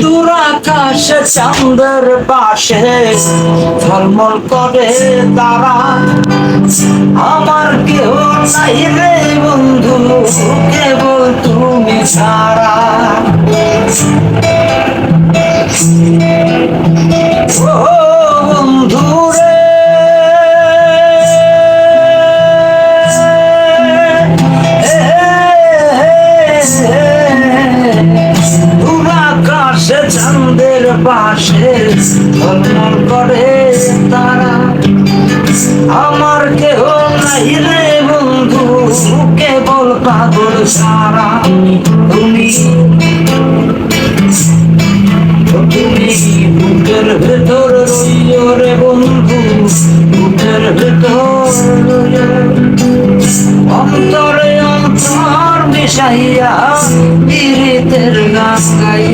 দূর আকাশে চাঁদের পাশে ঝলমল করে তারা। আমার কেউ নাই রে বন্ধু, কেবল তুমি ছাড়া। আকাশে চাঁদের পাশে ঝলমল করে তারা। আমার কেহ নাই রে বন্ধু, কেবল পাগল সারা তুমি। তুমি বুকের ভেতর রে বন্ধু, বুকের ভেতর। অন্তরে অন্তর মিশাইয়া পীড়িতের গান গাই